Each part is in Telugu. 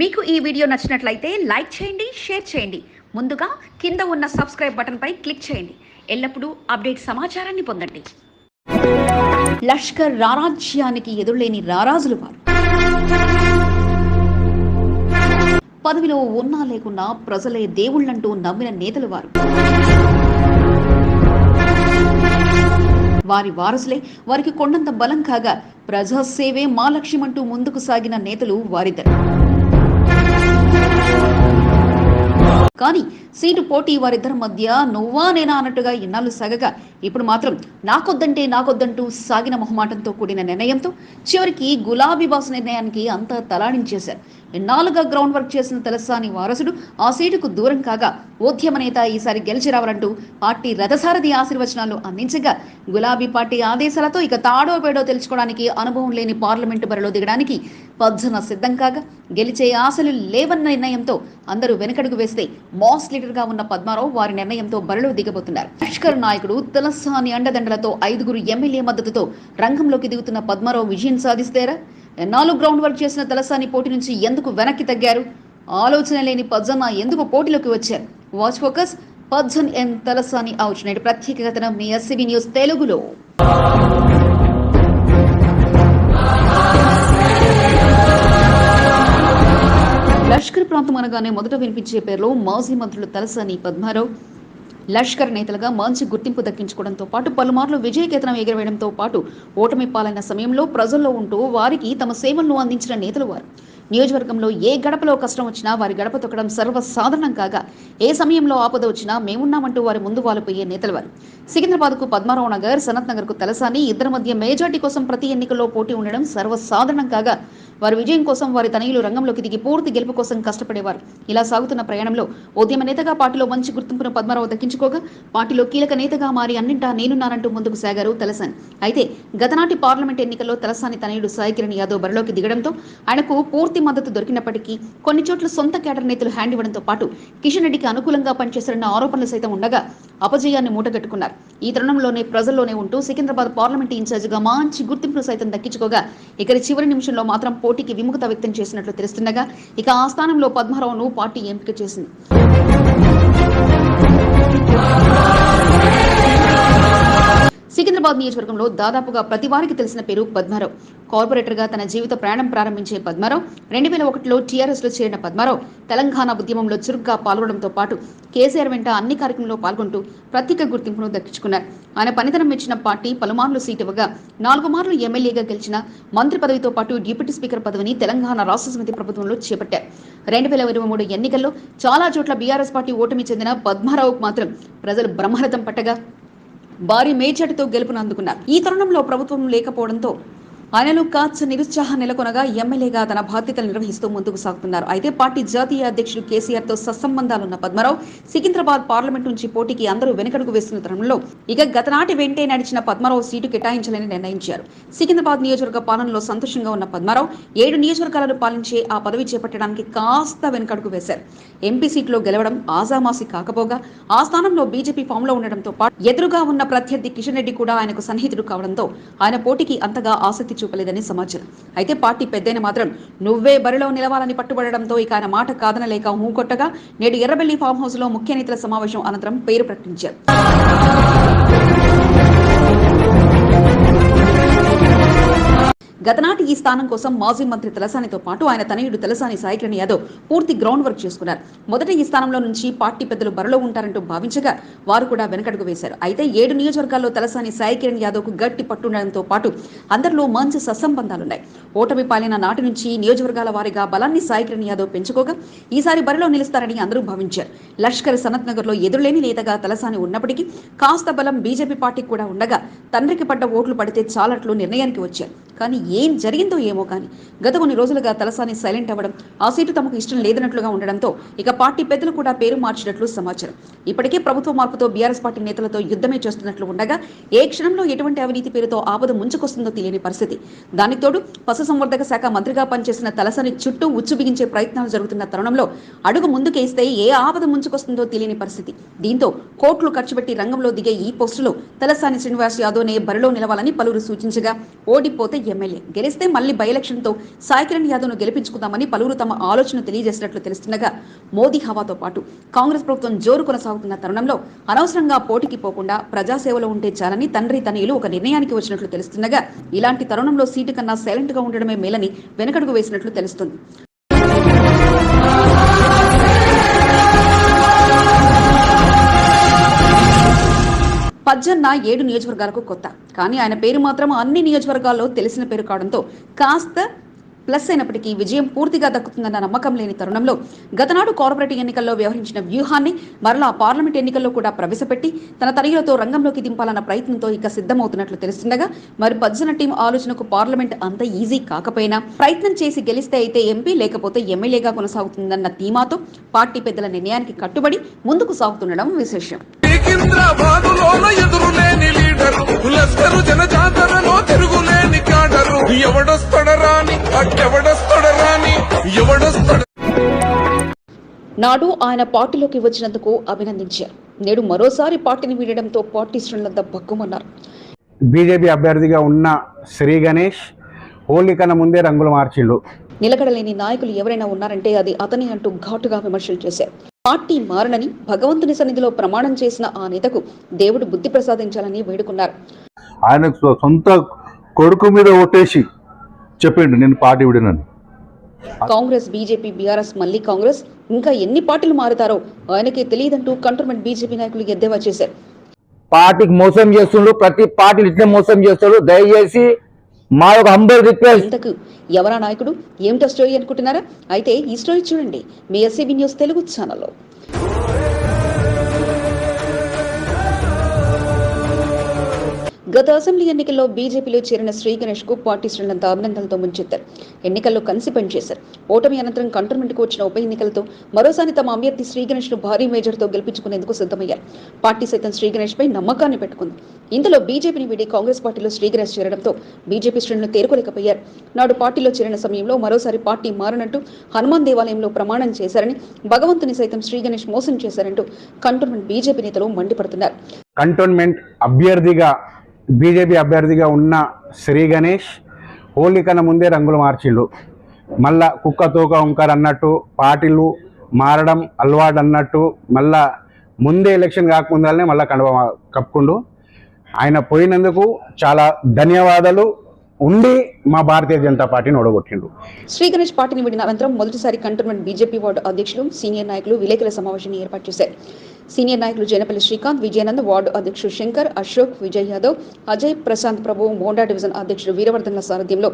మీకు ఈ వీడియో నచ్చినట్లయితే లైక్ చేయండి షేర్ చేయండి. ముందుగా కింద ఉన్న సబ్స్క్రైబ్ బటన్పై క్లిక్ చేయండి. ఎల్లప్పుడూ అప్డేట్ సమాచారాన్ని పొందండి. లష్కర్ రారాజ్యానికి ఎదురులేని రారాజులు వారు. పదవిలో ఉన్నా లేకున్నా ప్రజలే దేవుళ్ళంటూ నమ్మిన నేతలు వారు. వారి వారసులే వారికి కొండంత బలం కాగా ప్రజాసేవే మా లక్ష్యమంటూ ముందుకు సాగిన నేతలు వారిద్దరు. కానీ సీటు పోటీ వారిద్దరి మధ్య నువ్వా నేనా అన్నట్టుగా ఇన్నాళ్ళు సాగగా. ఇప్పుడు మాత్రం నాకొద్దంటే నాకొద్దంటూ సాగిన మొహమాటంతో కూడిన నిర్ణయంతో చివరికి గులాబీ బాస్ నిర్ణయానికి అంతా తలాడించేశారు. ఇన్నాళ్ళుగా గ్రౌండ్ వర్క్ చేసిన తలసాని వారసుడు ఆ సీటుకు దూరం కాగా ఉద్యమ నేత ఈసారి గెలిచి రావాలంటూ పార్టీ రథసారథి ఆశీర్వచనాలు అందించగా గులాబీ పార్టీ ఆదేశాలతో ఇక తాడో పేడో తెలుసుకోవడానికి అనుభవం లేని పార్లమెంటు బరిలో దిగడానికి పజ్జన సిద్ధం కాగా గెలిచే ఆశలు లేవన్న నిర్ణయంతో అందరూ వెనకడుగు వేస్తే మాస్ లీడర్గా ఉన్న పద్మారావు వారి నిర్ణయంతో బరిలో దిగబోతున్నారు. లష్కర్ నాయకుడు తలసాని అండదండలతో ఐదుగురు ఎమ్మెల్యే మద్దతుతో రంగంలోకి దిగుతున్న పద్మారావు విజయం సాధిస్తారా? నాలుగు గ్రౌండ్ వర్క్ చేసిన తలసాని పోటీ నుంచి ఎందుకు వెనక్కి తగ్గారు? ఆలోచన లేని పద్జన్న ఎందుకు పోటీలోకి వచ్చారు? వాచ్ ఫోకస్ పద్జన్ ఎన్ తలసాని అవుట్ నేటి ప్రత్యేక కథనం మీ ఎస్సీబీ న్యూస్ తెలుగులో. లష్కర్ ప్రాంతం అనగానే మొదట వినిపించే పేరులో మాజీ మంత్రులు తలసాని పద్మారావు లష్కర్ నేతలుగా మంచి గుర్తింపు దక్కించుకోవడంతో పాటు పలుమార్లు విజయకేతనం ఎగురవేయడంతో పాటు ఓటమి పాలైన సమయంలో ప్రజల్లో ఉంటూ వారికి తమ సేవలను అందించిన నేతలు వారు. నియోజకవర్గంలో ఏ గడపలో కష్టం వచ్చినా వారి గడప తొక్కడం సర్వసాధారణం కాగా ఏ సమయంలో ఆపద వచ్చినా మేమున్నామంటూ వారి ముందు వాలిపోయే నేతలు వారు. సికింద్రాబాద్కు పద్మారావు నగర్ సనత్ నగర్కు తలసాని ఇద్దరి మధ్య మేజార్టీ కోసం ప్రతి ఎన్నికల్లో పోటీ ఉండడం సర్వసాధారణం కాగా వారి విజయం కోసం వారి తనయులు రంగంలోకి దిగి పూర్తి గెలుపు కోసం కష్టపడేవారు. ఇలా సాగుతున్న ప్రయాణంలో ఉద్యమ నేతగా పార్టీలో మంచి గుర్తింపును పద్మారావు దక్కించుకోగా పార్టీలో కీలక నేతగా మారి అన్నింటా నేనున్నానంటూ ముందుకు సాగారు తలసాని. అయితే గతనాటి పార్లమెంట్ ఎన్నికల్లో తలసాని తనయుడు సాయి కిరణ్ యాదవ్ బరిలోకి దిగడంతో ఆయనకు పూర్తి మద్దతు దొరికినప్పటికీ కొన్ని చోట్ల సొంత కేటర్ నేతలు హ్యాండ్ ఇవ్వడంతో పాటు కిషన్ రెడ్డికి అనుకూలంగా పనిచేశారన్న ఆరోపణలు సైతం ఉండగా అపజయాన్ని మూటగట్టుకున్నారు. ఈ తరుణంలోనే ప్రజల్లోనే ఉంటూ సికింద్రాబాద్ పార్లమెంట్ ఇన్ఛార్జిగా మంచి గుర్తింపును సైతం దక్కించుకోగా ఇక చివరి నిమిషంలో మాత్రం పోటీకి విముఖత వ్యక్తం చేసినట్లు తెలుస్తుండగా ఇక ఆ స్థానంలో పద్మారావును పార్టీ ఎంపిక చేసింది. సికింద్రాబాద్ నియోజకవర్గంలో దాదాపుగా ప్రతి వారికి తెలిసిన పేరు పద్మారావు. కార్పొరేటర్గా తన జీవిత ప్రయాణం ప్రారంభించే పద్మారావు రెండు వేల ఒకటిలో టీఆర్ఎస్లో చేరిన పద్మారావు తెలంగాణ ఉద్యమంలో చురుగ్గా పాల్గొనడంతో పాటు కేసీఆర్ వెంట అన్ని కార్యక్రమంలో పాల్గొంటూ ప్రత్యేక గుర్తింపును దక్కించుకున్నారు. ఆయన పనితనం ఇచ్చిన పార్టీ పలుమార్లు సీట్ ఇవ్వగా నాలుగు మార్లు ఎమ్మెల్యేగా గెలిచిన మంత్రి పదవితో పాటు డిప్యూటీ స్పీకర్ పదవిని తెలంగాణ రాష్ట్ర సమితి ప్రభుత్వంలో చేపట్టారు. రెండు వేల ఇరవై మూడు ఎన్నికల్లో చాలా చోట్ల బీఆర్ఎస్ పార్టీ ఓటమి చెందిన పద్మారావుకు మాత్రం ప్రజలు బ్రహ్మరథం పట్టగా భారీ మేజార్టీతో గెలుపును అందుకున్నారు. ఈ తరుణంలో ప్రభుత్వం లేకపోవడంతో ఆయనలో కాచ నిరుత్సాహం నెలకొనగా ఎమ్మెల్యేగా తన బాధ్యతలు నిర్వహిస్తూ ముందుకు సాగుతున్నారు. అయితే పార్టీ జాతీయ అధ్యక్షుడు కేసీఆర్తో సత్సంబంధాలున్న పద్మరావు సికింద్రాబాద్ పార్లమెంట్ నుంచి పోటీకి అందరూ వెనకడుగు వేస్తున్న తరుణంలో ఇక గతనాటి వెంటే నడిచిన పద్మరావు సీటు కేటాయించాలని నిర్ణయించారు. సికింద్రాబాద్ నియోజకవర్గ పాలనలో సంతోషంగా ఉన్న పద్మరావు ఏడు నియోజకవర్గాలను పాలించే ఆ పదవి చేపట్టడానికి కాస్త వెనకడుగు వేశారు. ఎంపీ సీట్లో గెలవడం ఆజామాసి కాకపోగా ఆ స్థానంలో బీజేపీ ఫామ్లో ఉండడంతో పాటు ఎదురుగా ఉన్న ప్రత్యర్థి కిషన్ రెడ్డి కూడా ఆయనకు సన్నిహితుడు కావడంతో ఆయన పోటీకి అంతగా ఆసక్తి చూపలేదని సమాచారం. అయితే పార్టీ పెద్దైన మాత్రం నువ్వే బరిలో నిలవాలని పట్టుబడడంతో ఇక ఆయన మాట కాదనలేక హూకొట్టగా నేడు ఎర్రబెల్లి ఫామ్ హౌస్లో ముఖ్య నేతల సమావేశం అనంతరం పేరు ప్రకటించారు. గతనాటి ఈ స్థానం కోసం మాజీ మంత్రి తలసానితో పాటు ఆయన తనయుడు తలసాని సాయికిరణ్ యాదవ్ పూర్తి గ్రౌండ్ వర్క్ చేసుకున్నారు. మొదట ఈ స్థానంలో నుంచి పార్టీ పెద్దలు బరిలో ఉంటారంటూ భావించగా వారు కూడా వెనకడుగు వేశారు. అయితే ఏడు నియోజకవర్గాల్లో తలసాని సాయికిరణ్ యాదవ్కు గట్టి పట్టుండడంతో పాటు అందరిలో మంచి సత్సంబంధాలున్నాయి. ఓటమి పాలిన నాటి నుంచి నియోజకవర్గాల వారీగా బలాన్ని సాయికిరణ్ యాదవ్ పెంచుకోగా ఈసారి బరిలో నిలుస్తారని అందరూ భావించారు. లష్కర్ సనత్ నగర్లో ఎదురులేని నేతగా తలసాని ఉన్నప్పటికీ కాస్త బలం బీజేపీ పార్టీకి కూడా ఉండగా తండ్రికి పడ్డ ఓట్లు పడితే చాలట్లు నిర్ణయానికి వచ్చారు. కానీ ఏం జరిగిందో ఏమో కానీ గత కొన్ని రోజులుగా తలసాని సైలెంట్ అవ్వడం ఆ సీటు తమకు ఇష్టం లేదన్నట్లుగా ఉండడంతో ఇక పార్టీ పెద్దలు కూడా పేరు మార్చినట్లు సమాచారం. ఇప్పటికే ప్రభుత్వ మార్పుతో బీఆర్ఎస్ పార్టీ నేతలతో యుద్ధమే చేస్తున్నట్లు ఉండగా ఏ క్షణంలో ఎటువంటి అవినీతి పేరుతో ఆపద ముంచుకొస్తుందో తెలియని పరిస్థితి. దానికి తోడు పశుసంవర్ధక శాఖ మంత్రిగా పనిచేసిన తలసాని చుట్టూ ఉచ్చు బిగించే ప్రయత్నాలు జరుగుతున్న తరుణంలో అడుగు ముందుకేస్తే ఏ ఆపద ముంచుకొస్తుందో తెలియని పరిస్థితి. దీంతో కోట్లు ఖర్చు పెట్టి రంగంలో దిగే ఈ పోస్టులో తలసాని శ్రీనివాస్ యాదవ్నే బరిలో నిలవాలని పలువురు సూచించగా ఓడిపోతే ఎమ్మెల్యే. గెలిస్తే మళ్ళీ బై ఎలక్షన్తో సాయి కిరణ్ యాదవ్ను గెలిపించుకుందామని పలువురు తమ ఆలోచన తెలియజేసినట్లు తెలుస్తుండగా మోదీ హవాతో పాటు కాంగ్రెస్ ప్రభుత్వం జోరు కొనసాగుతున్న తరుణంలో అనవసరంగా పోటీకి పోకుండా ప్రజాసేవలో ఉంటే చాలని తండ్రి తనయులు ఒక నిర్ణయానికి వచ్చినట్లు తెలుస్తుండగా ఇలాంటి తరుణంలో సీటు కన్నా సైలెంట్గా ఉండడమే మేలని వెనకడుగు వేసినట్లు తెలుస్తుంది. పజ్జన్న ఏడు నియోజకవర్గాలకు కొత్త. కానీ ఆయన పేరు మాత్రం అన్ని నియోజకవర్గాల్లో తెలిసిన పేరు కావడంతో కాస్త ప్లస్ అయినప్పటికీ విజయం పూర్తిగా దక్కుతుందన్న నమ్మకం లేని తరుణంలో గతనాడు కార్పొరేట్ ఎన్నికల్లో వ్యవహరించిన వ్యూహాన్ని మరలా పార్లమెంట్ ఎన్నికల్లో కూడా ప్రవేశపెట్టి తన తనయులతో రంగంలోకి దింపాలన్న ప్రయత్నంతో ఇక సిద్ధమవుతున్నట్లు తెలుస్తుండగా మరి పద్జన టీం ఆలోచనకు పార్లమెంట్ అంత ఈజీ కాకపోయినా ప్రయత్నం చేసి గెలిస్తే అయితే ఎంపీ లేకపోతే ఎమ్మెల్యేగా కొనసాగుతుందన్న ధీమాతో పార్టీ పెద్దల నిర్ణయానికి కట్టుబడి ముందుకు సాగుతుండడం విశేషం. లీడరు లస్కరు జనజాతరలో తిరుగులేని కాడరు ఎవడొస్తడరాని అట్టెవడొస్తడరాని ఎవడొస్తడ? నాడు ఆయన పార్టీలోకి వచ్చినందుకు అభినందించారు. నేడు మరోసారి పార్టీని వీడడంతో పార్టీ శ్రేణులంతా బగ్గుమన్నారు. బీజేపీ అభ్యర్థిగా ఉన్న శ్రీ గణేష్ హోలీ కన్నా ముందే రంగులు మార్చిండు. నిలకడలేని నాయకులు ఎవరైనా ఉన్నారంటే అది అతని అంటూ ఘాటుగా విమర్శలు చేశారు. పార్టీ మారనని భగవంతుని సన్నిధిలో ప్రమాణం చేసిన ఆ నేతకు దేవుడు బుద్ధి ప్రసాదించాలని వేడుకున్నారు. ఆయన సొంత కొడుకు మీద ఒట్టేసి చెప్పిండు నేను పార్టీ విడినని. కాంగ్రెస్ బీజేపీ బీఆర్ఎస్ మళ్ళీ కాంగ్రెస్ ఇంకా ఎన్ని పార్టీలు మారుతారో ఆయనకే తెలియదంటూ కంటోన్మెంట్ బీజేపీ నాయకులు ఎద్దేవా చేశారు. పార్టీకి మోసం చేస్తుండ్రు ప్రతి పార్టీని ఇట్లే మోసం చేస్తాడు దయచేసి మా యొక్క హంబల్ రిక్వెస్ట్ ఇంతకు ఎవరా నాయకుడు? ఏమిటో స్టోరీ అనుకుంటున్నారా? అయితే ఈ స్టోరీ చూడండి. మీ ఎస్సీబీ న్యూస్ తెలుగు ఛానల్లో గత అసెంబ్లీ ఎన్నికల్లో బీజేపీలో చేరిన శ్రీ గణేష్కు పార్టీ శ్రేణులంతా అభినందనలతో ముంచెత్తారు. ఎన్నికల్లో కలిసి పనిచేశారు. ఓటమి అనంతరం కంటోన్మెంట్కు వచ్చిన ఉప ఎన్నికలతో మరోసారి తమ అభ్యర్థి శ్రీ గణేష్ను భారీ మేజర్తో గెలిపించుకునేందుకు సిద్ధమయ్యారు. పార్టీ సైతం శ్రీ గణేష్ పై నమ్మకాన్ని పెట్టుకుంది. ఇందులో బీజేపీని వీడి కాంగ్రెస్ పార్టీలో శ్రీ గణేష్ చేరడంతో బీజేపీ శ్రేణులు తేరుకోలేకపోయారు. నాడు పార్టీలో చేరిన సమయంలో మరోసారి పార్టీ మారనంటూ హనుమాన్ దేవాలయంలో ప్రమాణం చేశారని భగవంతుని సైతం శ్రీ గణేష్ మోసం చేశారంటూ కంటోన్మెంట్ బీజేపీ నేతలు మండిపడుతున్నారు. కంటోన్మెంట్ అభ్యర్థిగా బీజేపీ అభ్యర్థిగా ఉన్న శ్రీ గణేష్ హోలీ కన్నా ముందే రంగులు మార్చిండు. మళ్ళా కుక్క తోక ఉంకర్ అన్నట్టు పార్టీలు మారడం అలవాటు అన్నట్టు మళ్ళా ముందే ఎలక్షన్ కాకుండానే మళ్ళీ కండువ కప్పుకుండు. ఆయన పోయినందుకు చాలా ధన్యవాదాలు. ఉండి మా భారతీయ జనతా పార్టీని ఓడగొట్టిండు. శ్రీ గణేష్ పార్టీని విడిన అనంతరం మొదటిసారి కంటోన్మెంట్ బీజేపీ వార్డు అధ్యక్షులు సీనియర్ నాయకులు విలేకరుల సమావేశాన్ని ఏర్పాటు చేశారు. సీనియర్ నాయకులు జనపల్లి శ్రీకాంత్ విజయానంద్ వార్డు అధ్యక్షుడు శంకర్ అశోక్ విజయ్ యాదవ్ అజయ్ ప్రశాంత్ ప్రభు మోండా డివిజన్ అధ్యక్షుడు వీరవర్ధన్ల సారథ్యంలో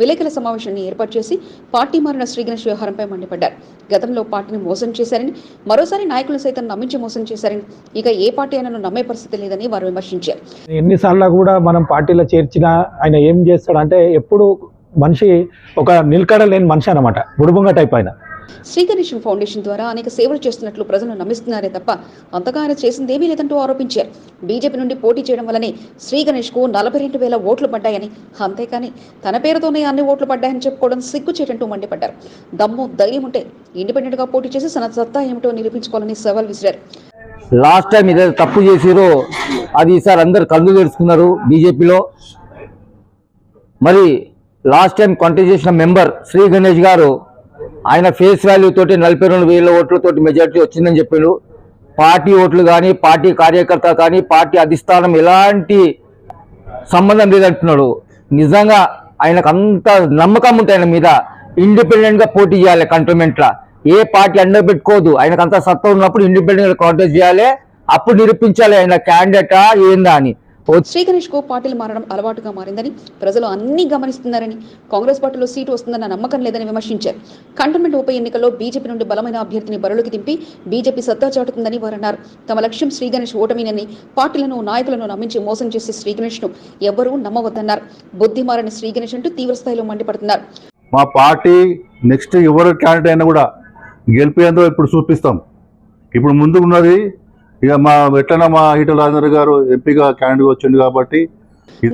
విలేకరుల సమావేశాన్ని ఏర్పాటు చేసి పార్టీ మారిన శ్రీ గణేష్ వ్యవహారంపై మండిపడ్డారు. గతంలో పార్టీని మోసం చేశారని మరోసారి నాయకులు సైతం నమ్మించి మోసం చేశారని ఇక ఏ పార్టీ అయినా నమ్మే పరిస్థితి లేదని వారు విమర్శించారు. ఎన్నిసార్లు కూడా మనం పార్టీలో చేర్చినా ఆయన ఏం చేస్తాడంటే ఎప్పుడు మనిషి ఒక నిలకడ లేని మనిషి అనమాట బుడుబుంగ టైప్ ఆయన. శ్రీ ఫౌండేషన్ ద్వారా అనేక సేవలు చేస్తున్నట్లు ప్రజలు నమ్మిస్తున్నారే తప్ప అంతగా ఆయన చేసిందేమీ లేదంటూ ఆరోపించారు. బీజేపీ నుండి పోటీ చేయడం వల్లనే శ్రీగణేష్కు కు నలభై రెండు వేల ఓట్లు పడ్డాయని అంతేకాని తన పేరుతోనే అన్ని ఓట్లు పడ్డాయని చెప్పుకోవడం సిగ్గుచేటంటూ మండిపడ్డారు. దమ్ము ధైర్యం ఉంటే ఇండిపెండెంట్గా పోటీ చేసి తన సత్తా ఏమిటో నిరూపించుకోవాలని సవాల్ విసిరారు. లాస్ట్ టైం ఏదైతే తప్పు చేసిరో అది ఈసారి అందరు కళ్ళు తెరుచుకున్నారు బీజేపీలో. మరి లాస్ట్ టైం కంటెస్ట్ చేసిన మెంబర్ శ్రీ గణేష్ గారు ఆయన ఫేస్ వాల్యూ తోటి నలభై రెండు వేల ఓట్లతోటి మెజార్టీ వచ్చిందని చెప్పాడు. పార్టీ ఓట్లు కానీ పార్టీ కార్యకర్త కానీ పార్టీ అధిష్టానం ఎలాంటి సంబంధం లేదంటున్నాడు. నిజంగా ఆయనకు అంత నమ్మకం ఉంది ఆయన మీద ఇండిపెండెంట్గా పోటీ చేయాలి కంటోన్మెంట్ ఏ పార్టీ అండ పెట్టుకోదు. ఆయనకు అంత సత్తా ఉన్నప్పుడు ఇండిపెండెంట్గా కాంటెస్ట్ చేయాలి. అప్పుడు నిరూపించాలి ఆయన క్యాండిడేటా ఏందా అని. శ్రీ గణేష్కు పార్టీలు మారడం అలవాటుగా మారిందని ప్రజలు అన్ని గమనిస్తున్నారని కాంగ్రెస్ పార్టీలో సీటు వస్తుందన్న నమ్మకం లేదని విమర్శించారు. కంటోన్మెంట్ ఉప ఎన్నికల్లో బీజేపీ నుండి బలమైన అభ్యర్థిని బరులోకి దింపి బీజేపీ సత్తా చాటుతుందని వారు అన్నారు తమ లక్ష్యం శ్రీ గణేష్ ఓటమినని పార్టీలను నాయకులను నమ్మించి మోసం చేసే శ్రీ గణేష్ను ఎవ్వరూ నమ్మవద్దన్నారు. బుద్ధి మారని శ్రీ గణేష్ అంటూ తీవ్రస్థాయిలో మండిపడుతున్నారు. మా పార్టీ నెక్స్ట్ ఎవరు క్యాండిడేట్ అయినా కూడా గెలిపేందో ఇప్పుడు చూపిస్తాం. ఇప్పుడు ముందుకున్నది ఇక మా ఎట్లన్నా మా ఈటల రాజేంద్ర గారు ఎంపీగా క్యాండిడేట్ వచ్చిండు కాబట్టి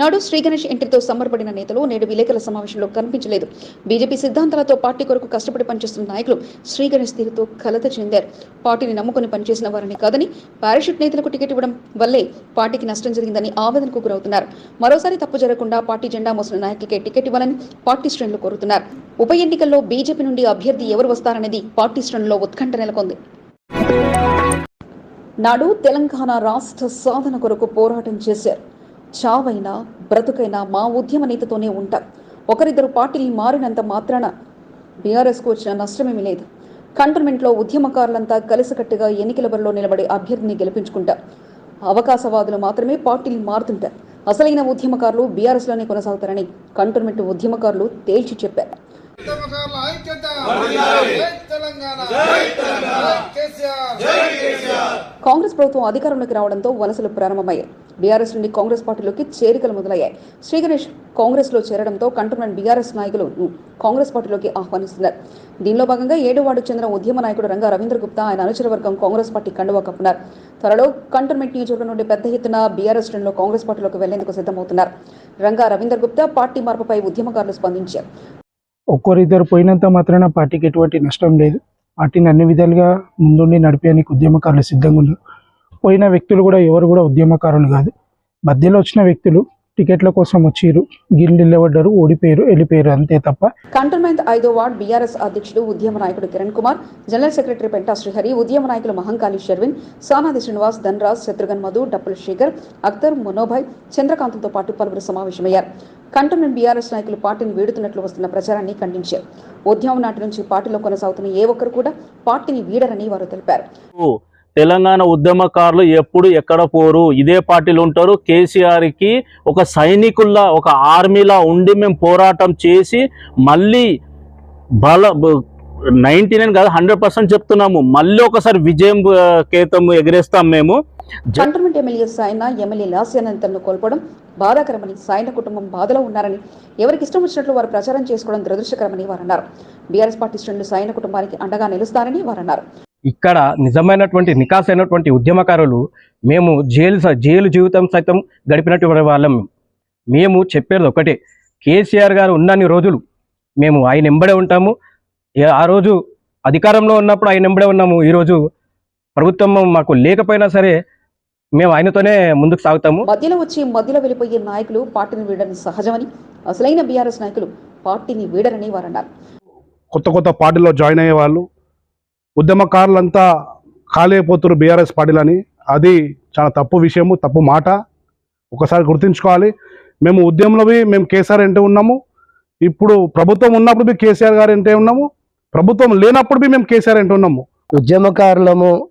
నాడు శ్రీ గణేష్ ఎంట్రీతో సమర్పడిన నేతలు నేడు విలేకరుల సమావేశంలో కనిపించలేదు. బీజేపీ సిద్ధాంతాలతో పార్టీ కొరకు కష్టపడి పనిచేస్తున్న నాయకులు శ్రీ గణేష్ తీరుతో కలత చెందారు. పార్టీని నమ్ముకుని పనిచేసిన వారిని కాదని పారాషూట్ నేతలకు టికెట్ ఇవ్వడం వల్లే పార్టీకి నష్టం జరిగిందని ఆవేదనకు గురవుతున్నారు. మరోసారి తప్పు జరగకుండా పార్టీ జెండా మోసిన నాయకులకే టికెట్ ఇవ్వాలని పార్టీ శ్రేణులు కోరుతున్నారు. ఉప ఎన్నికల్లో బీజేపీ నుండి అభ్యర్థి ఎవరు వస్తారనేది పార్టీ శ్రేణుల్లో ఉత్కంఠ నెలకొంది. నాడు తెలంగాణ రాష్ట్ర సాధన కొరకు పోరాటం చేశారు. చావైనా బ్రతుకైనా మా ఉద్యమ నేతతోనే ఉంటాం. ఒకరిద్దరు పార్టీలు మారినంత మాత్రాన బీఆర్ఎస్కు వచ్చిన నష్టమేమీ లేదు. కంటోన్మెంట్లో ఉద్యమకారులంతా కలిసికట్టుగా ఎన్నికల బరిలో నిలబడి అభ్యర్థిని గెలిపించుకుంటారు అవకాశవాదులు మాత్రమే పార్టీలు మారుతుంటారు. అసలైన ఉద్యమకారులు బీఆర్ఎస్లోనే కొనసాగుతారని కంటోన్మెంట్ ఉద్యమకారులు తేల్చి చెప్పారు. ఉద్యమకారుల ఐక్యత. జై తెలంగాణ. జై తెలంగాణ. కేసీఆర్. కాంగ్రెస్ ప్రభుత్వం అధికారంలోకి రావడంతో వలసలు ప్రారంభమయ్యాయి. బీఆర్ఎస్ నుండి కాంగ్రెస్ పార్టీలోకి చేరికలు మొదలయ్యాయి. శ్రీ గణేష్ కాంగ్రెస్లో చేరడంతో కంటోన్మెంట్ బీఆర్ఎస్ నాయకులు కాంగ్రెస్ పార్టీలోకి ఆహ్వానిస్తున్నారు. దీనిలో భాగంగా ఏడు వార్డుకు చెందిన ఉద్యమ నాయకుడు రంగా రవీంద్ర గుప్తా ఆయన అనుచర వర్గం కాంగ్రెస్ పార్టీ కండువా కప్పున్నారు త్వరలో కంటోన్మెంట్ నియోజకవర్గం నుండి పెద్ద ఎత్తున బీఆర్ఎస్ శ్రేణులు కాంగ్రెస్ పార్టీలోకి వెళ్ళేందుకు సిద్ధమవుతున్నారు. రంగా రవీంద్ర గుప్తా పార్టీ మార్పుపై ఉద్యమకారులు స్పందించారు. ఒక్కరిద్దరు పోయినంత మాత్రాన పార్టీకి ఎటువంటి నష్టం లేదు. పార్టీని అన్ని విధాలుగా ముందుండి నడిపేయడానికి ఉద్యమకారులు సిద్ధంగా ఉన్నారు. పోయిన వ్యక్తులు కూడా ఎవరు కూడా ఉద్యమకారులు కాదు. మధ్యలో వచ్చిన వ్యక్తులు టికెట్ల కోసం వచ్చిర్రు. గిల్లు నిలబడ్డారు ఓడిపోయారు వెళ్ళిపోయారు అంతే తప్ప. కంటోన్మెంట్ ఐదో వార్డ్ బీఆర్ఎస్ అధ్యక్షుడు ఉద్యమ నాయకుడు కిరణ్ కుమార్ జనరల్ సెక్రటరీ పెంటా శ్రీహరి ఉద్యమ నాయకులు మహంకాళి షర్విన్ సానాది శ్రీనివాస్ ధనరాజ్ శత్రుఘ్న్ మధు డప్పుల శేఖర్ అఖ్తర్ మనోభాయ్ చంద్రకాంత్తో పాటు పలువురు సమావేశమయ్యారు. కంటోన్మెంట్ బీఆర్ఎస్ నాయకులు పార్టీని వీడుతున్నట్లు వస్తున్న ప్రచారాన్ని ఖండించారు. ఉద్యమం నాటి నుంచి పార్టీలో కొనసాగుతున్న ఏ ఒక్కరు కూడా పార్టీని వీడరని వారు తెలిపారు. తెలంగాణ ఉద్యమకారులు ఎప్పుడు ఎక్కడ పోరు? ఇదే పార్టీలు ఉంటారు. కేసీఆర్కి ఒక సైనికుల్లా ఒక ఆర్మీలా ఉండి మేము పోరాటం చేసి మళ్ళీ బల నైంటీ నైన్ కాదు హండ్రెడ్ పర్సెంట్ చెప్తున్నాము. మళ్ళీ ఒకసారి విజయం కేతం ఎగరేస్తాం మేము. కంటోన్మెంట్ ఎమ్మెల్యే సాయన ఎమ్మెల్యే లాస్యానంతను కోల్పోవడం బాధాకరమని సాయన కుటుంబం బాధలో ఉన్నారని ఎవరికి ఇష్టం వచ్చినట్లు వారు ప్రచారం చేసుకోవడం దురదృష్టకరమని వారన్నారు. బీఆర్ఎస్ పార్టీ శ్రేణులు సాయన కుటుంబానికి అండగా నిలుస్తారని వారన్నారు. ఇక్కడ నిజమైనటువంటి నికాస్ అయినటువంటి ఉద్యమకారులు మేము జైలు స- జైలు జీవితం సైతం గడిపినటువంటి వాళ్ళం. మేము చెప్పేది ఒకటే కేసీఆర్ గారు ఉన్నన్ని రోజులు మేము ఆయన ఎంబడే ఉంటాము. ఆ రోజు అధికారంలో ఉన్నప్పుడు ఆయన ఎంబడే ఉన్నాము. ఈరోజు ప్రభుత్వం మాకు లేకపోయినా సరే మేము ఆయనతోనే ముందుకు సాగుతాము. మధ్యలో వచ్చి మధ్యలో వెళ్ళిపోయే నాయకులు పార్టీని వీడడం సహజమని అసలైన బీఆర్ఎస్ నాయకులు పార్టీని వీడరని వారు అన్నారు కొత్త కొత్త పార్టీలో జాయిన్ అయ్యే వాళ్ళు ఉద్యమకారులంతా ఖాళీ బీఆర్ఎస్ పార్టీలని. అది చాలా తప్పు విషయము తప్పు మాట. ఒకసారి గుర్తుంచుకోవాలి. మేము ఉద్యమంలోవి మేము కేసీఆర్ అంటే ఉన్నాము. ఇప్పుడు ప్రభుత్వం ఉన్నప్పుడు బి కేసీఆర్ గారు అంటే ఉన్నాము. ప్రభుత్వం లేనప్పుడు బి మేము కేసీఆర్ అంటే ఉన్నాము. ఉద్యమకారులము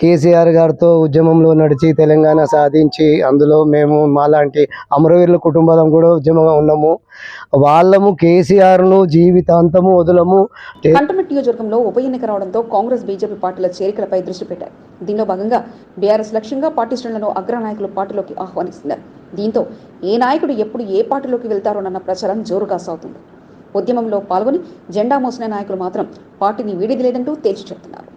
కేసీఆర్ గారితో ఉద్యమంలో నడిచి తెలంగాణ సాధించి అందులో మేము మాలాంటి అమరవీరుల కుటుంబం కూడా ఉద్యమంగా ఉన్నాము. వాళ్ళము కేసీఆర్ను జీవితాంతము వదలము. కంటమెట్ నియోజకవర్గంలో ఉప ఎన్నిక రావడంతో కాంగ్రెస్ బీజేపీ పార్టీల చేరికలపై దృష్టి పెట్టారు దీనిలో భాగంగా బీఆర్ఎస్ లక్ష్యంగా పార్టీ శ్రేణులను అగ్రనాయకులు పార్టీలోకి ఆహ్వానిస్తున్నారు. దీంతో ఏ నాయకుడు ఎప్పుడు ఏ పార్టీలోకి వెళ్తారోనన్న ప్రచారం జోరుగా సాగుతుంది. ఉద్యమంలో పాల్గొని జెండా మోసిన నాయకులు మాత్రం పార్టీని వీడిది లేదంటూ తేల్చి చెప్తున్నారు.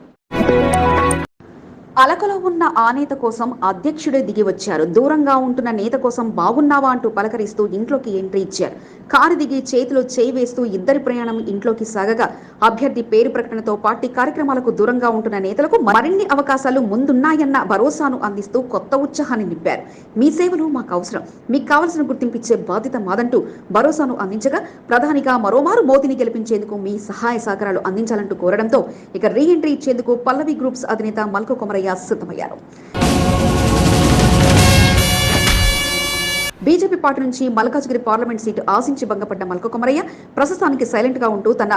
అలకలో ఉన్న ఆ నేత కోసం అధ్యక్షుడే దిగి వచ్చారు. దూరంగా ఉంటున్న నేత కోసం బాగున్నావా అంటూ పలకరిస్తూ ఇంట్లోకి ఎంట్రీ ఇచ్చారు. కారు దిగి చేతిలో చేయి వేస్తూ ఇద్దరి ప్రయాణం ఇంట్లోకి సాగగా అభ్యర్థి పేరు ప్రకటనతో పార్టీ కార్యక్రమాలకు దూరంగా ఉంటున్న నేతలకు మరిన్ని అవకాశాలు ముందున్నాయన్న భరోసాను అందిస్తూ కొత్త ఉత్సాహాన్ని నింపారు. మీ సేవలు మాకు అవసరం. మీకు కావలసిన గుర్తింపిచ్చే బాధ్యత మాదంటూ భరోసాను అందించగా ప్రధానిగా మరోమారు మోదీని గెలిపించేందుకు మీ సహాయ సహకారాలు అందించాలంటూ కోరడంతో ఇక రీ ఎంట్రీ ఇచ్చేందుకు పల్లవి గ్రూప్స్ అధినేత మల్క కొమరయ్య సిద్ధమయ్యారు బీజేపీ పార్టీ నుంచి మల్కాజ్గిరి పార్లమెంట్ సీటు ఆశించి భంగపడ్డ మల్క కొమరయ్య ప్రస్తుతానికి సైలెంట్గా ఉంటూ తన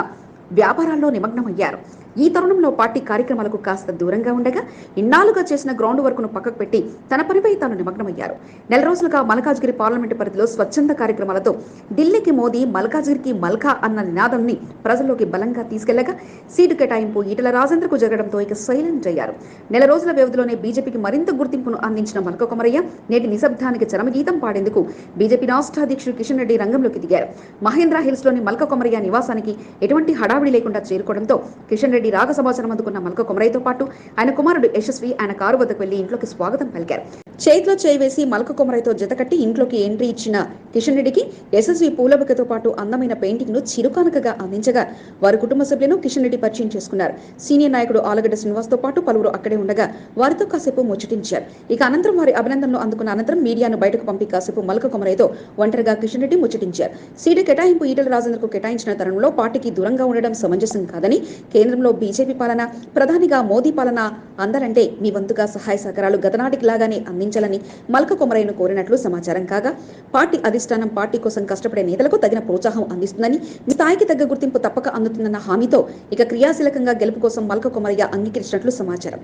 వ్యాపారాల్లో నిమగ్నమయ్యారు. ఈ తరుణంలో పార్టీ కార్యక్రమాలకు కాస్త దూరంగా ఉండగా ఇన్నాళ్ళుగా చేసిన గ్రౌండ్ వర్క్ను పక్కకు పెట్టి తన పనిపై తాను నిమగ్నమయ్యారు. నెల రోజులుగా మల్కాజ్గిరి పార్లమెంటు పరిధిలో స్వచ్ఛంద కార్యక్రమాలతో ఢిల్లీకి మోదీ మల్కాజ్గిరికి మల్కా అన్న నినాదాన్ని ప్రజల్లోకి బలంగా తీసుకెళ్ళగా సీటు కేటాయింపు ఈటల రాజేంద్రకు జరగడంతో ఇక సైలెంట్ అయ్యారు. నెల రోజుల వ్యవధిలోనే బీజేపీకి మరింత గుర్తింపును అందించిన మల్క కొమరయ్య నేటి నిశ్శబ్దానికి చరమగీతం పాడేందుకు బీజేపీ రాష్ట్ర అధ్యక్షుడు కిషన్ రెడ్డి రంగంలోకి దిగారు. మహేంద్ర హిల్స్లోని మల్క కొమరయ్య నివాసానికి ఎటువంటి హడావిడి లేకుండా చేరుకోవడంతో కిషన్ రెడ్డి రాగ సమాచారం అందుకున్న మల్క కొమరయ్యతో పాటు ఆయన కుమారుడు యశస్వి ఆయన కారు వద్దకు వెళ్ళి ఇంట్లోకి స్వాగతం పలికారు. చేతిలో చేయి వేసి మలక కొమరైతో జతకట్టి ఇంట్లోకి ఎంట్రీ ఇచ్చిన కిషన్ రెడ్డికి ఎస్ఎస్వి పూలబొక్కతో పాటు అందమైన పెయింటింగ్ను చిరుకానుకగా అందించగా వారి కుటుంబ సభ్యులను కిషన్ రెడ్డి పరిచయం చేసుకున్నారు. సీనియర్ నాయకుడు ఆలగడ్డ శ్రీనివాస్తో పాటు పలువురు అక్కడే ఉండగా వారితో కాసేపు ముచ్చటించారు. ఇక అనంతరం వారి అభినందనలు అందుకున్న అనంతరం మీడియాను బయటకు పంపి కాసేపు మలక కొమరైతో ఒంటరిగా కిషన్ రెడ్డి ముచ్చటించారు. సీటు కేటాయింపు ఈటల రాజేంద్రకు కేటాయించిన తరుణంలో పార్టీకి దూరంగా ఉండడం సమంజసం కాదని కేంద్రంలో బీజేపీ పాలన ప్రధానిగా మోదీ పాలన అందరంటే మీ వంతుగా సహాయ సహకారాలు గతనాటికి లాగానే అందించాలని మల్క కొమరయ్యను కోరినట్లు సమాచారం కాగా పార్టీ అధిష్టానం పార్టీ కోసం కష్టపడే నేతలకు తగిన ప్రోత్సాహం అందిస్తుందని మీ స్థాయికి తగ్గ గుర్తింపు తప్పక అందుతుందన్న హామీతో ఇక క్రియాశీలకంగా గెలుపు కోసం మల్క కొమరయ్య అంగీకరించినట్లు సమాచారం.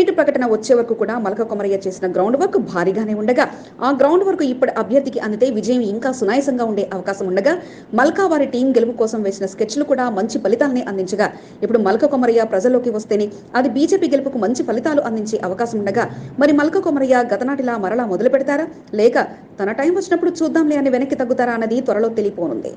సీటు ప్రకటన వచ్చే వరకు కూడా మలక కొమరయ్య చేసిన గ్రౌండ్ వర్క్ భారీగానే ఉండగా ఆ గ్రౌండ్ వర్క్ ఇప్పుడు అభ్యర్థికి అందితే విజయం ఇంకా సునాయసంగా ఉండే అవకాశం ఉండగా మల్కా వారి టీం గెలుపు కోసం వేసిన స్కెచ్లు కూడా మంచి ఫలితాలని అందించగా. ఇప్పుడు మల్క కొమరయ్య ప్రజల్లోకి వస్తేనే అది బీజేపీ గెలుపుకు మంచి ఫలితాలు అందించే అవకాశం ఉండగా మరి మల్క కొమరయ్య గతనాటిలా మరలా మొదలు పెడతారా? లేక తన టైం వచ్చినప్పుడు చూద్దాంలే అని వెనక్కి తగ్గుతారా అన్నది త్వరలో తెలియపోనుంది.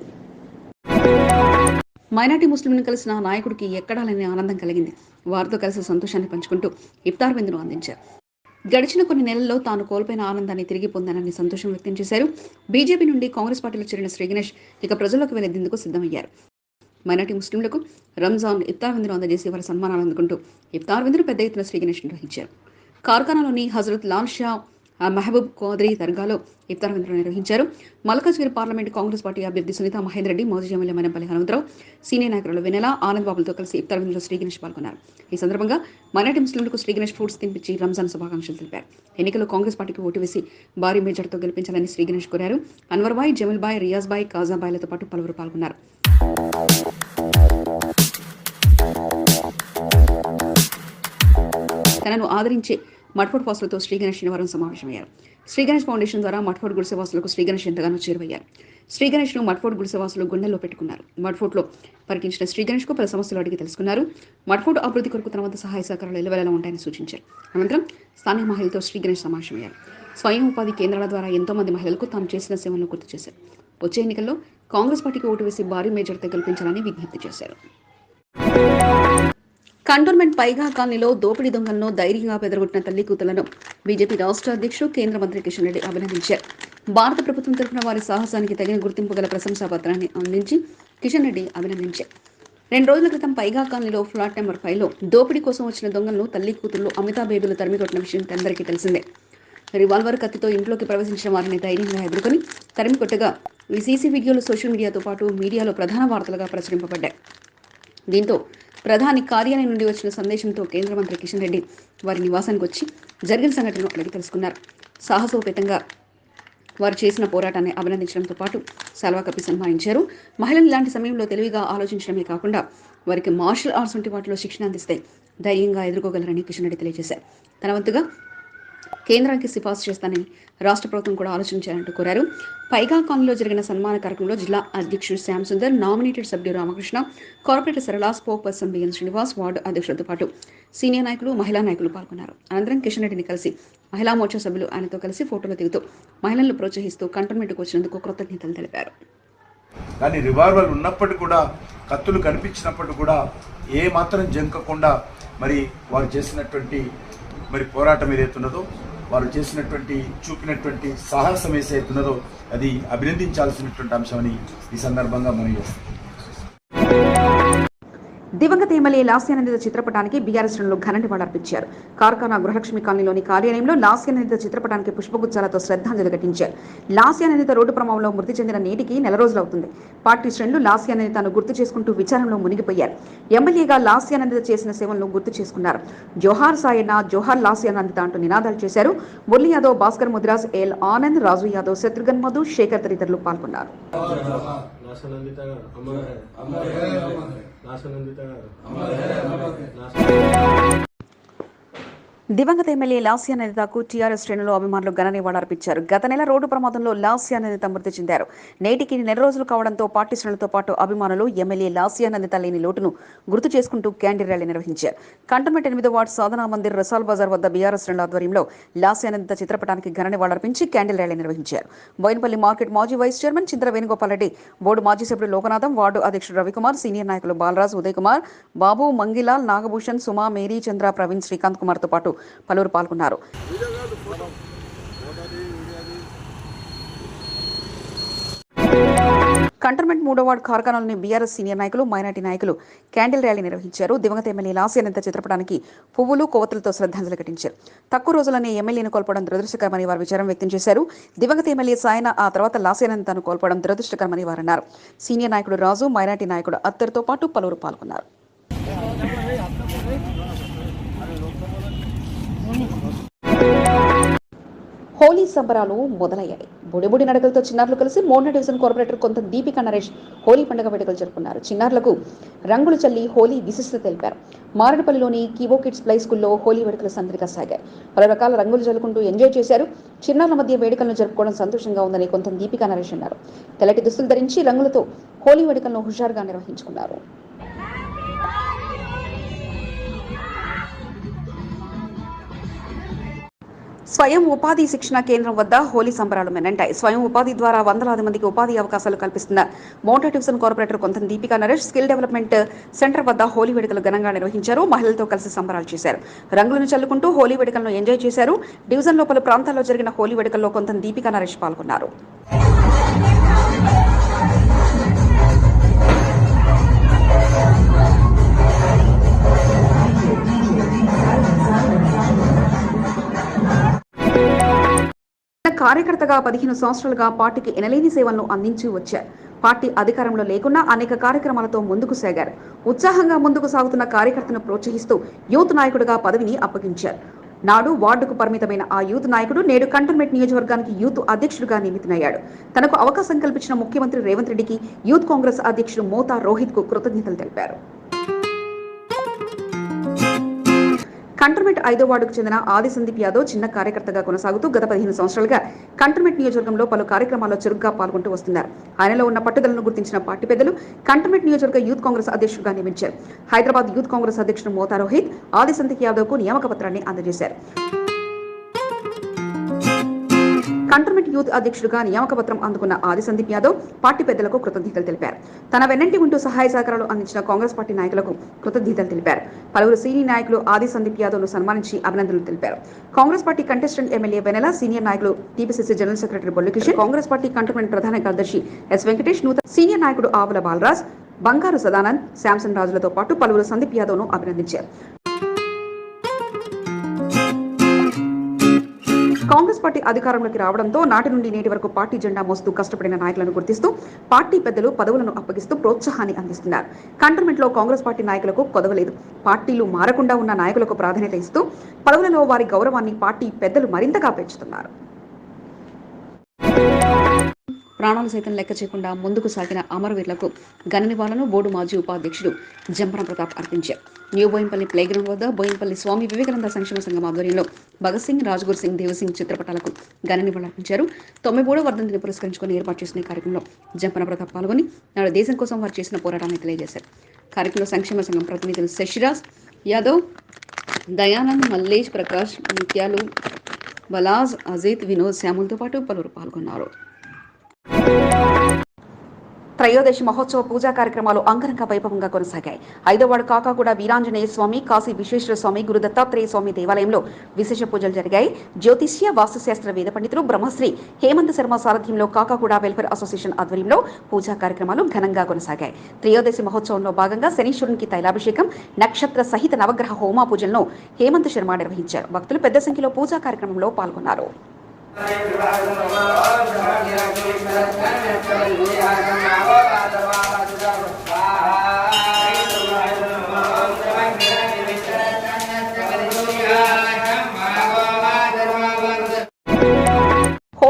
మైనార్టీ ముస్లింలను కలిసిన నాయకుడికి ఎక్కడా లేని ఆనందం కలిగింది. వారితో కలిసి సంతోషాన్ని పంచుకుంటూ ఇఫ్తార్ విందును అందించారు. గడిచిన కొన్ని నెలల్లో తాను కోల్పోయిన ఆనందాన్ని తిరిగి పొందానని సంతోషం వ్యక్తం చేశారు. బీజేపీ నుండి కాంగ్రెస్ పార్టీలో చేరిన శ్రీ గణేష్ ఇక ప్రజల్లోకి వెళ్ళేందుకు సిద్ధమయ్యారు. మైనార్టీ ముస్లింలకు రంజాన్ ఇఫ్తార్ విందును అందజేసి వారి సన్మానాలు అందుకుంటూ ఇఫ్తార్ విందును పెద్ద ఎత్తున శ్రీ గణేష్ నిర్వహించారు. కార్ఖానాలోని హజరత్ లాల్ షా మహబూబ్ కోదరి దర్గాలో ఇఫ్తార్ విందులు నిర్వహించారు. మల్కాజ్గిరి పార్లమెంట్ కాంగ్రెస్ పార్టీ అభ్యర్థి సునీత మహేందర్ రెడ్డి మాజీ ఎమ్మెల్యే మనంపల్లి హనుమంతరావు సీనియర్ నాయకులు వెనెల ఆనంద్ బాబులతో కలిసి ఇఫ్తార్ విందులో శ్రీ గణేష్ పాల్గొన్నారు. ఈ సందర్భంగా మైనార్టీ ముస్లింలకు శ్రీ గణేష్ ఫ్రూట్స్ తినిపించి రంజాన్ శుభాకాంక్షలు తెలిపారు. ఎన్నికల్లో కాంగ్రెస్ పార్టీకి ఓటు వేసి భారీ మెజార్టీతో గెలిపించాలని శ్రీ గణేష్ కోరారు. అన్వర్బాయ్ జమిల్బాయ్ రియాజ్బాయ్ కాజాబాయ్లతో కాజా పాటు పలువురు పాల్గొన్నారు. తనను ఆదరించే మట్ఫోడ్ వాసులతో శ్రీ గణేష్ శనివారం సమావేశమయ్యారు. శ్రీ గణేష్ ఫౌండేషన్ ద్వారా మట్ఫోడ్ గుడిసెవాసులకు శ్రీ గణేష్ ఎంతగానో చేరువయ్యారు. శ్రీ గణేష్ను మట్ఫోడ్ గుడిసెవాసులు గుండెల్లో పెట్టుకున్నారు. మట్ఫోడ్లో పర్యటించిన శ్రీ గణేష్కు పలు సమస్యలు అడిగి తెలుసుకున్నారు. మఠపూడ్ అభివృద్ధి కొరకు తన వద్ద సహాయ సహకారాలు ఎలవేలా ఉంటాయని సూచించారు. అనంతరం స్థానిక మహిళలతో శ్రీ గణేష్ సమావేశమయ్యారు. స్వయం ఉపాధి కేంద్రాల ద్వారా ఎంతో మంది మహిళలకు తాము చేసిన సేవలను గుర్తు చేశారు. వచ్చే ఎన్నికల్లో కాంగ్రెస్ పార్టీకి ఓటు వేసి భారీ మేజర్తో గెలిపించాలని విజ్ఞప్తి చేశారు. కంటోన్మెంట్ పైగా కాలనీలో దోపిడీ దొంగలను ధైర్యంగా బెదరగొట్టిన తల్లి కూతులను బీజేపీ రాష్ట్ర అధ్యక్షుడు కేంద్ర మంత్రి కిషన్ రెడ్డి అభినందించారు. భారత ప్రభుత్వం తరఫున వారి సాహసానికి తగిన గుర్తింపు గల ప్రశంసా పత్రాన్ని అందించి కిషన్ రెడ్డి అభినందించారు. రెండు రోజుల క్రితం పైగా కాలనీలో ఫ్లాట్ నెంబర్ ఫైవ్లో దోపిడీ కోసం వచ్చిన దొంగలను తల్లి కూతుర్లు అమితా బేబీలు తరిమికొట్టిన విషయం అందరికీ తెలిసిందే. రివాల్వర్ కత్తితో ఇంట్లోకి ప్రవేశించిన వారిని ధైర్యంగా ఎదుర్కొని తరిమి కొట్టగా ఈ సీసీ వీడియోలు సోషల్ మీడియాతో పాటు మీడియాలో ప్రధాన వార్తలుగా ప్రచురింపబడ్డాయి. దీంతో ప్రధాని కార్యాలయం నుండి వచ్చిన సందేశంతో కేంద్ర మంత్రి కిషన్ రెడ్డి వారి నివాసానికి వచ్చి జరిగిన సంఘటనను అడిగి తెలుసుకున్నారు. సాహసోపేతంగా వారు చేసిన పోరాటాన్ని అభినందించడంతో పాటు సెలవా కప్పి సన్మానించారు మహిళలు ఇలాంటి సమయంలో తెలివిగా ఆలోచించడమే కాకుండా వారికి మార్షల్ ఆర్ట్స్ వంటి వాటిలో శిక్షణ అందిస్తే ధైర్యంగా ఎదుర్కోగలరని కిషన్ రెడ్డి తెలియజేశారు. తన వంతుగా కేంద్రానికి సిఫార్సు చేస్తానని రాష్ట్ర ప్రభుత్వం కూడా ఆలోచించాలంటూ కోరారు. పైగా కాలనీలో జరిగిన సన్మాన కార్యక్రమంలో జిల్లా అధ్యక్షుడు శ్యామ్ సుందర్ నామినేటెడ్ సభ్యుడు Ramakrishna corporator Sarala spokesperson BN Srinivas ward అధ్యక్షులతో పాటు సీనియర్ నాయకులు మహిళా నాయకులు పాల్గొన్నారు. అనంతరం కిషన్ రెడ్డిని కలిసి మహిళా మోర్చా సభ్యులు ఆయనతో కలిసి ఫోటోలు దిగుతూ మహిళలను ప్రోత్సహిస్తూ కంటోన్మెంట్కు వచ్చినందుకు కృతజ్ఞతలు తెలిపారు. కానీ రివాల్వర్ ఉన్నప్పటికీ కూడా కత్తులు కనిపించినప్పటికీ కూడా ఏ మాత్రం జంకకుండా మరి వారు చేసినటువంటి మరి పోరాటం ఏదైతున్నదో వారు చేసినటువంటి చూపినటువంటి సాహసం ఏసైతున్నదో అది అభినందించాల్సినటువంటి అంశమని ఈ సందర్భంగా మనం చేస్తాం. దివంగత ఎమ్మెల్యే లాస్యానందిత చిత్రపటానికి బీఆర్ఎస్ శ్రేణులు ఘన నివాళులర్పించారు కార్ఖానా గృహలక్ష్మి కాలనీలోని కార్యాలయంలో లాస్యానందిత చిత్రపటానికి పుష్పగుచ్చాలతో శ్రద్ధాంజలి ఘటించారు. లాస్యానందిత రోడ్డు ప్రమాదంలో మృతి చెందిన నేటికి నెల రోజులవుతుంది పార్టీ శ్రేణులు లాస్యానందితను గుర్తు చేసుకుంటూ విచారంలో మునిగిపోయారు. ఎమ్మెల్యేగా లాస్యానందిత చేసిన సేవలను గుర్తు చేసుకున్నారు. జోహార్ సాయన్న జోహార్ లాస్యానందిత అంటూ నినాదాలు చేశారు. మురళీ యాదవ్ భాస్కర్ ముద్రాస్ ఎల్ ఆనంద్ రాజు యాదవ్ శత్రుఘ్న్ మధు శేఖర్ తదితరులు పాల్గొన్నారు. नाशानंदिता है। దివంగత ఎమ్మెల్యే లాస్యా నేతకు టీఆర్ఎస్ శ్రేణులు అభిమానులు ఘన నివాళులర్పించారు. గత నెల రోడ్డు ప్రమాదంలో లాస్యా నేత మృతి చెందారు. నేటికి నెల రోజులు కావడంతో పార్టీ శ్రేణులతో పాటు అభిమానులు ఎమ్మెల్యే లాస్యా నేత లేని లోటును గుర్తు చేసుకుంటూ క్యాండీ ర్యాలీ నిర్వహించారు. కంటోన్మెంట్ ఎనిమిదో వార్డు సాధనా మందిర్ రసాల్ బజార్ వద్ద బీఆర్ఎస్ శ్రేణుల ఆధ్వర్యంలో లాస్యా నేత చిత్రపటానికి ఘన నివాళులర్పించి క్యాండిల్ ర్యాలీ నిర్వహించారు. బోయినపల్లి మార్కెట్ మాజీ వైస్ చైర్మన్ చింద్ర వేణుగోపాల్ రెడ్డి బోర్డు మాజీ సభ్యుడు లోకనాథం వార్డు అధ్యక్షుడు రవికుమార్ సీనియర్ నాయకులు బాలరాజ్ ఉదయ్ కుమార్ బాబు మంగిలాల్ నాగభూషణ్ సుమా మేరీ చంద్ర ప్రవీణ్ శ్రీకాంత్ కుమార్తో పాటు పలువురు పాల్గొన్నారు. కంటర్మెంట్ మూడో వార్డు కార్ఖానాలోని బీఆర్ఎస్ సీనియర్ నాయకులు మైనార్టీ నాయకులు క్యాండిల్ ర్యాలీ నిర్వహించారు. దివంగత ఎమ్మెల్యే లాస్యనంత చిత్రపటానికి పువ్వులు కోవతులతో శ్రద్ధాంజలి ఘటించారు. తక్కువ రోజులనే ఎమ్మెల్యేను కోల్పోవడం దురదృష్టకరమని వారు విచారం వ్యక్తం చేశారు. దివంగత ఎమ్మెల్యే సాయన ఆ తర్వాత లాస్యనంతను కోల్పోవడం దురదృష్టకరమని వారు అన్నారు. సీనియర్ నాయకుడు రాజు మైనార్టీ నాయకుడు అత్తర్తో పాటు పలువురు పాల్గొన్నారు. హోలీ సంబరాలు మొదలయ్యాయి. బుడిబుడి నడకలతో చిన్నారులు కలిసి మోడ్న డివిజన్ కార్పొరేటర్ కొంత దీపిక నరేష్ హోలీ పండుగ వేడుకలు జరుపుకున్నారు. చిన్నారులకు రంగులు చల్లి హోలీ విశిష్టత తెలిపారు. మారడపల్లిలోని కీవో కిడ్స్ ప్లై స్కూల్లో హోలీ వేడుకలు సందడిగా సాగాయి. పలు రకాల రంగులు జల్లుకుంటూ ఎంజాయ్ చేశారు. చిన్నారుల మధ్య వేడుకలను జరుపుకోవడం సంతోషంగా ఉందని కొంత దీపిక నరేష్ అన్నారు. తెల్లటి దుస్తులు ధరించి రంగులతో హోలీ వేడుకలను హుషారుగా నిర్వహించుకున్నారు. స్వయం ఉపాధి శిక్షణ కేంద్రం వద్ద హోలీ సంబరాలు మెనంటాయి స్వయం ఉపాధి ద్వారా వందలాది మందికి ఉపాధి అవకాశాలు కల్పిస్తున్న మోటార్ డివిజన్ కార్పొరేటర్ కొంత Deepika Naresh skill development centre వద్ద హోలీ వేడుకలు ఘనంగా నిర్వహించారు. మహిళలతో కలిసి సంబరాలు చేశారు. రంగులను చల్లుకుంటూ హోలీ వేడుకలను ఎంజాయ్ చేశారు. డివిజన్ లోపల ప్రాంతాల్లో జరిగిన హోలీ వేడుకల్లో కొంత దీపికా నరేష్ పాల్గొన్నారు. కార్యకర్తగా పదిహేను సంవత్సరాలుగా పార్టీకి ఎనలేని సేవలను అందించి వచ్చారు. పార్టీ అధికారంలో లేకున్నా అనేక కార్యక్రమాలతో ముందుకు సాగారు. ఉత్సాహంగా ముందుకు సాగుతున్న కార్యకర్తను ప్రోత్సహిస్తూ యూత్ నాయకుడిగా పదవిని అప్పగించారు. నాడు వార్డుకు పరిమితమైన ఆ యూత్ నాయకుడు నేడు కంటోన్మెంట్ నియోజకవర్గానికి యూత్ అధ్యక్షుడిగా నియమితులయ్యాడు తనకు అవకాశం కల్పించిన ముఖ్యమంత్రి రేవంత్ రెడ్డికి యూత్ కాంగ్రెస్ అధ్యక్షుడు మోతా రోహిత్కు కృతజ్ఞతలు తెలిపారు. కంటర్మెంట్ ఐదో వార్డుకు చెందిన ఆది సందీప్ యాదవ్ చిన్న కార్యకర్తగా కొనసాగుతూ గత పదిహేను సంవత్సరాలుగా కంటోన్మెంట్ నియోజకవర్గంలో పలు కార్యక్రమాల్లో చురుగ్గా పాల్గొంటూ వస్తున్నారు. ఆయనలో ఉన్న పట్టుదలను గుర్తించిన పార్టీ పెద్దలు కంటోన్మెంట్ నియోజకవర్గ యూత్ కాంగ్రెస్ అధ్యక్షుడిగా నియమించారు. హైదరాబాద్ యూత్ కాంగ్రెస్ అధ్యక్షుడు మోతా రోహిత్ ఆది సందీప్ యాదవ్కు నియామక పత్రాన్ని అందజేశారు. కంటోన్మెంట్ యూత్ అధ్యక్షుడిగా నియామకపత్రం అందుకున్న ఆది సందీప్ యాదవ్ పార్టీ పెద్దలకు కృతజ్ఞతలు తెలిపారు. తన వెన్నంటి ఉంటూ సహాయ సహకారాలు అందించిన కాంగ్రెస్ పార్టీ నాయకులకు కృతజ్ఞతలు తెలిపారు. పలువురు సీనియర్ నాయకులు ఆది సందీప్ యాదవ్ను సన్మానించి అభినందనలు తెలిపారు. Congress party contestant MLA Vennela senior నాయకులు TPCC general secretary Bollu Congress party cantonment ప్రధాన కార్యదర్శి ఎస్ వెంకటేష్ నూతన సీనియర్ నాయకుడు ఆవుల బాలరాజ్ బంగారు సదానంద్ శాంసన్ రాజులతో పాటు పలువురు సందీప్ యాదవ్ను అభినందించారు. కాంగ్రెస్ పార్టీ అధికారంలోకి రావడంతో నాటి నుండి నేటి వరకు పార్టీ జెండా మోస్తూ కష్టపడిన నాయకులను గుర్తిస్తూ పార్టీ పెద్దలు పదవులను అప్పగిస్తూ ప్రోత్సాహాన్ని అందిస్తున్నారు. కంటోన్మెంట్లో కాంగ్రెస్ పార్టీ నాయకులకు కొదవలేదు. పార్టీలు మారకుండా ఉన్న నాయకులకు ప్రాధాన్యత ఇస్తూ పదవులలో వారి గౌరవాన్ని పార్టీ పెద్దలు మరింతగా పెంచుతున్నారు. ప్రాణాలు సైతం లెక్క చేయకుండా ముందుకు సాగిన అమరవీరులకు ఘన నివాళులను బోర్డు మాజీ ఉపాధ్యక్షుడు జంపన ప్రతాప్ అర్పించారు. న్యూ బోయింపల్లి ప్లేగ్రౌండ్ వద్ద బోయింపల్లి స్వామి వివేకానంద సంక్షేమ సంఘం ఆధ్వర్యంలో భగత్ సింగ్ రాజ్గురు సింగ్ దేవసింగ్ చిత్రపటాలకు ఘన నివాళులర్పించారు తొమ్మిది మూడో వర్ధంతిని పురస్కరించుకొని ఏర్పాటు చేసిన కార్యక్రమంలో జంపన ప్రతాప్ పాల్గొని నాడు దేశం కోసం వారు చేసిన పోరాటాన్ని తెలియజేశారు. కార్యక్రమంలో సంక్షేమ సంఘం ప్రతినిధులు శశిరాజ్ యాదవ్ దయానంద్ మల్లేష్ ప్రకాష్ ముత్యాలు బలాజ్ అజిత్ వినోద్ శ్యాములతో పాటు పలువురు పాల్గొన్నారు. త్రయోదశి మహోత్సవ పూజా కార్యక్రమాలు అంగరంగ వైభవంగా కొనసాగాయి. ఐదోవాడ కాకాగూడ వీరాంజనేయ స్వామి కాశీ విశ్వేశ్వర స్వామి గురు దత్తాత్రేయ స్వామి దేవాలయంలో విశేష పూజలు జరిగాయి. జ్యోతిష్య వాస్తుశాస్త్ర వేద పండితులు బ్రహ్మశ్రీ హేమంత్ శర్మ సారథ్యంలో కాకాగూడ వెల్ఫేర్ అసోసియేషన్ ఆధ్వర్యంలో పూజా కార్యక్రమాలు ఘనంగా కొనసాగాయి. త్రయోదశి మహోత్సవంలో భాగంగా శనీశ్వరునికి తైలాభిషేకం నక్షత్ర సహిత నవగ్రహ హోమా పూజలను హేమంత్ శర్మ నిర్వహించారు. భక్తులు పెద్ద సంఖ్యలో పూజా కార్యక్రమంలో పాల్గొన్నారు. Thank you.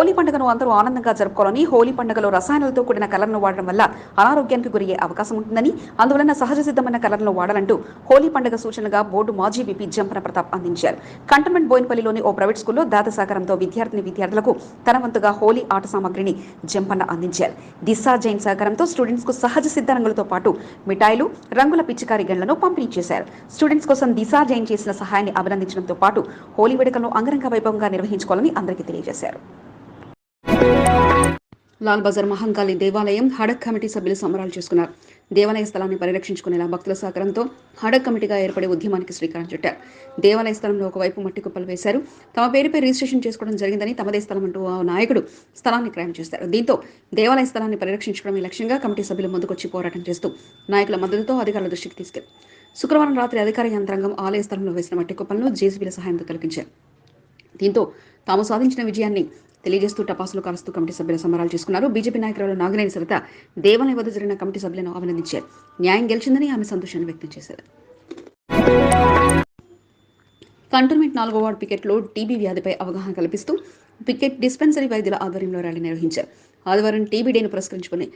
హోలీ పండుగను అందరూ ఆనందంగా జరుపుకోవాలని హోలీ పండుగలో రసాయనాలతో కూడిన కలర్ను వాడడం వల్ల అనారోగ్యానికి గురయ్యే అవకాశం ఉంటుందని అందువలన సహజ సిద్ధమైన కలర్ను వాడాలంటూ హోలీ పండుగ సూచనగా బోర్డు మాజీ విపి జంపన ప్రతాప్ అందించారు. కంటోన్మెంట్ బోయినపల్లిలోని ఓ ప్రైవేట్ స్కూల్లో దాత సహకారంతో విద్యార్థిని విద్యార్థులకు తన వంతుగా హోలీ ఆట సామాగ్రిని జంపన్న అందించారు. దిశా జైన్ సహకారంతో స్టూడెంట్స్కు సహజ సిద్ధ రంగులతో పాటు మిఠాయిలు రంగుల పిచ్చికారి గండ్లను పంపిణీ చేశారు. స్టూడెంట్స్ కోసం దిశా జైన్ చేసిన సహాయాన్ని అభినందించడంతో పాటు హోలీ వేడుకలను అంగరంగ వైభవంగా నిర్వహించుకోవాలని అందరికీ తెలియజేశారు. లాల్ బజార్ మహంకాళి దేవాలయం హడక్ కమిటీ సభ్యులు సంబరాలు చేసుకున్నారు. దేవాలయ స్థలాన్ని పరిరక్షించుకునేలా భక్తుల సహకారంతో హడక్ కమిటీగా ఏర్పడే ఉద్యమానికి శ్రీకారం చుట్టారు. దేవాలయ స్థలంలో ఒకవైపు మట్టి కుప్పలు వేశారు. తమ పేరుపై రిజిస్ట్రేషన్ చేసుకోవడం జరిగిందని తమదే స్థలం అంటూ ఆ నాయకుడు స్థలాన్ని క్రయం చేశారు. దీంతో దేవాలయ స్థలాన్ని పరిరక్షించుకోవడమే లక్ష్యంగా కమిటీ సభ్యులు ముందుకొచ్చి పోరాటం చేస్తూ నాయకుల మద్దతుతో అధికారుల దృష్టికి తీసుకెళ్ళారు. శుక్రవారం రాత్రి అధికార యంత్రాంగం ఆలయ స్థలంలో వేసిన మట్టి కుప్పలను జేసీబీల సహాయంతో తొలగించారు. దీంతో తాము సాధించిన విజయాన్ని తెలియజేస్తూ టపాసులు కాలుస్తూ కమిటీ సభ్యుల సంబరాలు చేసుకున్నారు. బీజేపీ నాయకురాలు నాగినేని సరిత దేవాలయం వద్ద జరిగిన కమిటీ సభ్యులను అభినందించారు న్యాయం గెలిచిందని ఆమె సంతోషాన్ని వ్యక్తం చేశారు. కంటోన్మెంట్ నాలుగో వార్డు పికెట్లో టీబీ వ్యాధిపై అవగాహన కల్పిస్తూ పికెట్ డిస్పెన్సరీ వైద్యుల ఆధ్వర్యంలో ర్యాలీ నిర్వహించారు. ఆదివారం టీబీ డేను పురస్కరించుకుని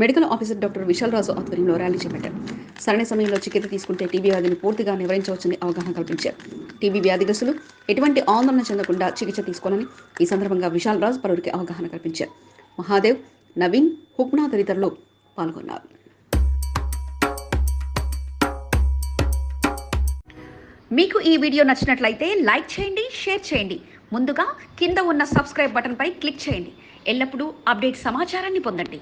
medical officer doctor Vishal Raju ఆధ్వర్యంలో ర్యాలీ చేపట్టారు. సరైన సమయంలో చికిత్స తీసుకుంటే టీబీ వ్యాధిని పూర్తిగా నివారించవచ్చని అవగాహన కల్పించారు. టీబీ వ్యాధిగ్రస్తులు ఎటువంటి ఆందోళన చెందకుండా చికిత్స తీసుకోవాలని ఈ సందర్భంగా విశాల్ రాజు పలువురికి అవగాహన కల్పించారు. మహాదేవ్ నవీన్ హుక్నా తదితరులు పాల్గొన్నారు. మీకు ఈ వీడియో నచ్చినట్లయితే లైక్ చేయండి షేర్ చేయండి. ముందుగా కింద ఉన్న సబ్స్క్రైబ్ బటన్పై క్లిక్ చేయండి. ఎల్లప్పుడూ అప్డేట్ సమాచారాన్ని పొందండి.